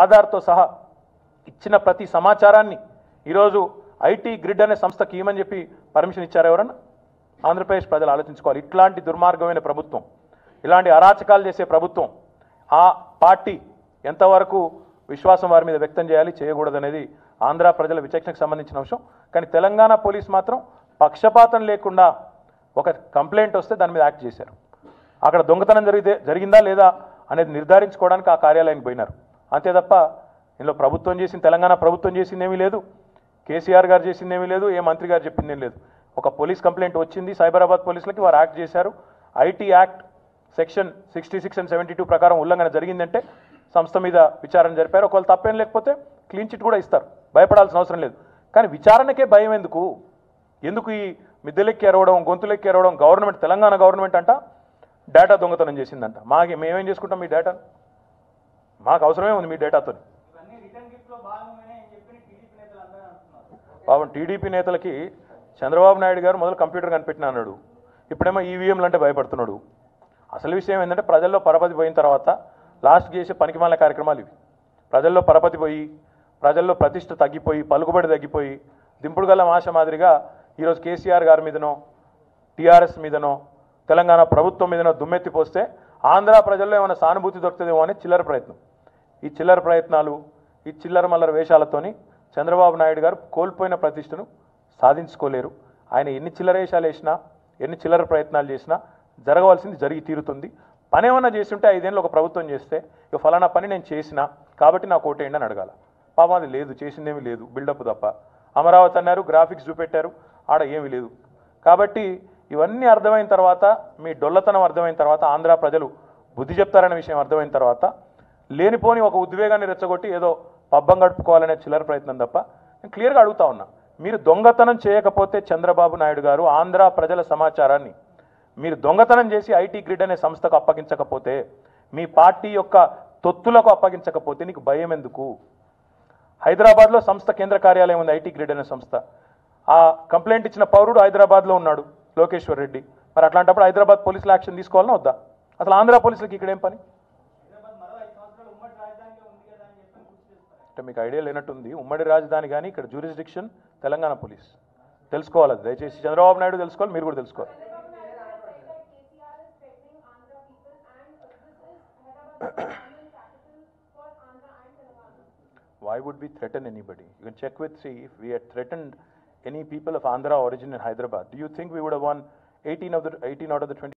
ఆధార్తో సహా ఇచ్చిన ప్రతి సమాచారాన్ని ఈరోజు ఐటీ గ్రిడ్ అనే సంస్థకి ఏమని చెప్పి పర్మిషన్ ఇచ్చారు ఎవరన్నా? ఆంధ్రప్రదేశ్ ప్రజలు ఆలోచించుకోవాలి. ఇట్లాంటి దుర్మార్గమైన ప్రభుత్వం ఇలాంటి అరాచకాలు చేసే ప్రభుత్వం ఆ పార్టీ ఎంతవరకు విశ్వాసం వారి మీద వ్యక్తం చేయాలి చేయకూడదు అనేది ఆంధ్ర ప్రజల విచక్షణకు సంబంధించిన అంశం. కానీ తెలంగాణ పోలీస్ మాత్రం పక్షపాతం లేకుండా ఒక కంప్లైంట్ వస్తే దాని మీద యాక్ట్ చేశారు. అక్కడ దొంగతనం జరిగితే జరిగిందా లేదా అనేది నిర్ధారించుకోవడానికి ఆ కార్యాలయానికి పోయినారు. అంతే తప్ప ఇందులో ప్రభుత్వం చేసింది తెలంగాణ ప్రభుత్వం చేసింది ఏమీ లేదు. కేసీఆర్ గారు చేసింది ఏమీ లేదు ఏ మంత్రి గారు చెప్పింది లేదు. ఒక పోలీస్ కంప్లైంట్ వచ్చింది సైబరాబాద్ పోలీసులకి వారు యాక్ట్ చేశారు. IT act section sixty six and seventy two ప్రకారం ఉల్లంఘన జరిగిందంటే సంస్థ మీద విచారణ జరిపారు. ఒకవేళ తప్పేం లేకపోతే క్లీన్ చిట్ కూడా ఇస్తారు. భయపడాల్సిన అవసరం లేదు. కానీ విచారణకే భయం ఎందుకు? ఎందుకు ఈ మిద్దెలెక్కి ఎరవడం గొంతులెక్కి ఎరవడం గవర్నమెంట్ తెలంగాణ గవర్నమెంట్ అంట డేటా దొంగతనం చేసిందంట. మాకు మేమేం చేసుకుంటాం మీ డేటా మాకు అవసరమే ఉంది మీ డేటాతో పాపం టీడీపీ నేతలకి చంద్రబాబు నాయుడు గారు మొదలు కంప్యూటర్ కనిపెట్టిన అన్నాడు. ఇప్పుడేమో ఈవీఎంలు అంటే భయపడుతున్నాడు. అసలు విషయం ఏంటంటే ప్రజల్లో పరపతి పోయిన తర్వాత లాస్ట్ చేసే పనికిమాల కార్యక్రమాలు ఇవి. ప్రజల్లో పరపతి పోయి ప్రజల్లో ప్రతిష్ట తగ్గిపోయి పలుకుబడి తగ్గిపోయి దింపుడు గల ఆశ మాదిరిగా ఈరోజు కేసీఆర్ గారి మీదనో టీఆర్ఎస్ మీదనో తెలంగాణ ప్రభుత్వం మీదనో దుమ్మెత్తి పోస్తే ఆంధ్ర ప్రజల్లో ఏమైనా సానుభూతి దొరుకుతుందేమో అని చిల్లర ప్రయత్నం. ఈ చిల్లర ప్రయత్నాలు ఈ చిల్లర మల్లర వేషాలతోని చంద్రబాబు నాయుడు గారు కోల్పోయిన ప్రతిష్టను సాధించుకోలేరు. ఆయన ఎన్ని చిల్లర వేషాలు వేసినా ఎన్ని చిల్లర ప్రయత్నాలు చేసినా జరగవలసింది జరిగి తీరుతుంది. పని ఏమన్నా చేస్తుంటే ఐదేళ్ళు ఒక ప్రభుత్వం చేస్తే ఇక ఫలానా పని నేను చేసిన కాబట్టి నాకు ఓటేయండి అని అడగాల. పాపం అది లేదు చేసిందేమీ లేదు బిల్డప్ తప్ప. అమరావతి అన్నారు గ్రాఫిక్స్ చూపెట్టారు ఆడ ఏమీ లేదు. కాబట్టి ఇవన్నీ అర్థమైన తర్వాత మీ డొల్లతనం అర్థమైన తర్వాత ఆంధ్ర ప్రజలు బుద్ధి చెప్తారనే విషయం అర్థమైన తర్వాత లేనిపోని ఒక ఉద్వేగాన్ని రెచ్చగొట్టి ఏదో పబ్బం గడుపుకోవాలనే చిల్లర ప్రయత్నం తప్ప నేను క్లియర్గా అడుగుతా ఉన్నా. మీరు దొంగతనం చేయకపోతే చంద్రబాబు నాయుడు గారు ఆంధ్ర ప్రజల సమాచారాన్ని మీరు దొంగతనం చేసి ఐటీ గ్రిడ్ అనే సంస్థకు అప్పగించకపోతే మీ పార్టీ యొక్క తొత్తులకు అప్పగించకపోతే నీకు భయం ఎందుకు? హైదరాబాద్లో సంస్థ కేంద్ర కార్యాలయం ఉంది ఐటీ గ్రిడ్ అనే సంస్థ. ఆ కంప్లైంట్ ఇచ్చిన పౌరుడు హైదరాబాద్లో ఉన్నాడు లోకేశ్వర్ రెడ్డి. మరి అట్లాంటప్పుడు హైదరాబాద్ పోలీసులు యాక్షన్ తీసుకోవాలని వద్దా? అసలు ఆంధ్ర పోలీసులకి ఇక్కడేం పని హైదరాబాద్ మరో ఐదు సంవత్సరాలు ఉమ్మడి రాజధానిగా ఉంది కదా అని చెప్పి గుర్తు చేస్తారు అంటే మీకు ఐడియా లేనట్టుంది ఉమ్మడి రాజధాని కానీ ఇక్కడ జ్యూరిస్డిక్షన్ తెలంగాణ పోలీస్ తెలుసుకోవాలి అది దయచేసి చంద్రబాబు నాయుడు తెలుసుకోవాలి మీరు కూడా తెలుసుకోవాలి why would we threaten anybody? You can check with see if we had threatened any people of Andhra origin in Hyderabad. Do you think we would have won 18 of the 18 out of the 20?